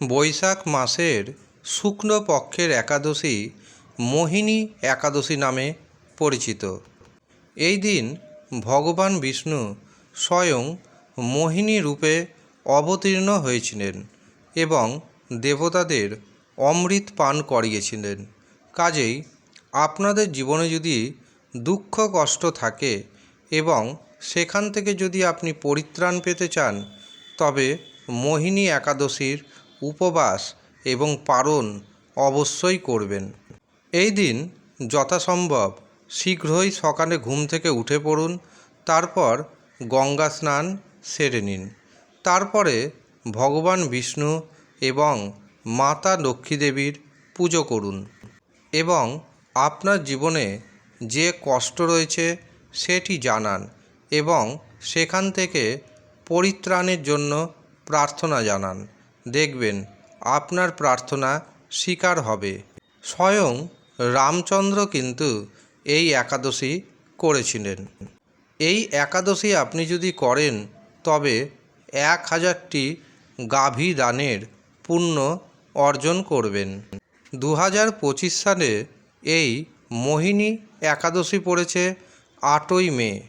বৈশাখ মাসের শুক্ল পক্ষের একাদশী মোহিনী একাদশী নামে পরিচিত। এই দিন ভগবান বিষ্ণু স্বয়ং মোহিনী রূপে অবতীর্ণ হয়েছিলেন এবং দেবতাদের অমৃত পান করিয়েছিলেন। কাজেই আপনাদের জীবনে যদি দুঃখ, কষ্ট থাকে এবং সেখান থেকে যদি আপনি পরিত্রাণ পেতে চান, তবে মোহিনী একাদশীর উপবাস এবং পারণ অবশ্যই করবেন। এই দিন যথাসম্ভব শীঘ্রই সকালে ঘুম থেকে উঠে পড়ুন, তারপর গঙ্গা স্নান সেরে নিন। তারপরে ভগবান বিষ্ণু এবং মাতা লক্ষ্মী দেবীর পুজো করুন এবং আপনার জীবনে যে কষ্ট রয়েছে সেটি জানান এবং সেখান থেকে পরিত্রাণের জন্য প্রার্থনা জানান। দেখবেন আপনার প্রার্থনা স্বীকার হবে। স্বয়ং রামচন্দ্র কিন্তু এই একাদশী করেছিলেন। এই একাদশী আপনি যদি করেন, তবে এক হাজারটি গাভী দানের পুণ্য অর্জন করবেন। দু হাজার পঁচিশ সালে এই মোহিনী একাদশী পড়েছে আটই মে।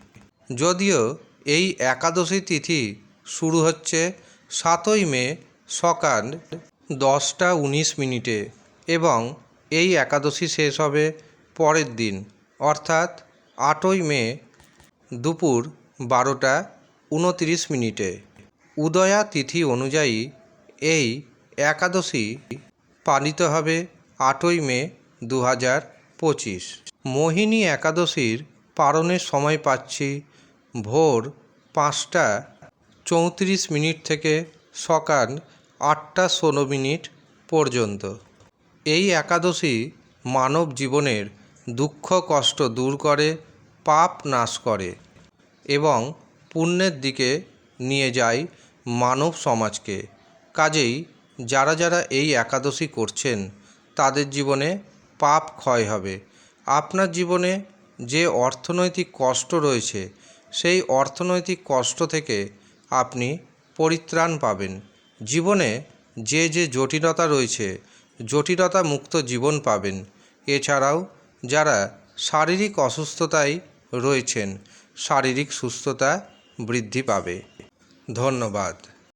যদিও এই একাদশী তিথি শুরু হচ্ছে সাতই মে সকাল দশটা উনিশ মিনিটে এবং এই একাদশী শেষ হবে পরের দিন, অর্থাৎ আটই মে দুপুর বারোটা উনতিরিশ মিনিটে। উদয়া তিথি অনুযায়ী এই একাদশী পালিত হবে আটই মে দু হাজার পঁচিশ। মোহিনী একাদশীর পালনের সময় পাচ্ছি ভোর পাঁচটা চৌত্রিশ মিনিট থেকে সকাল আটটা ষোলো মিনিট পর্যন্ত। এই একাদশী মানব জীবনের দুঃখ, কষ্ট দূর করে, পাপ নাশ করে এবং পুণ্যের দিকে নিয়ে যায় মানব সমাজকে। কাজেই যারা যারা এই একাদশী করছেন, তাদের জীবনে পাপ ক্ষয় হবে। আপনার জীবনে যে অর্থনৈতিক কষ্ট রয়েছে, সেই অর্থনৈতিক কষ্ট থেকে আপনি পরিত্রাণ পাবেন। জীবনে যে যে জটিলতা রয়েছে, জটিলতা মুক্ত জীবন পাবেন। এছাড়াও যারা শারীরিক অসুস্থতায় রয়েছেন, শারীরিক সুস্থতা বৃদ্ধি পাবে। ধন্যবাদ।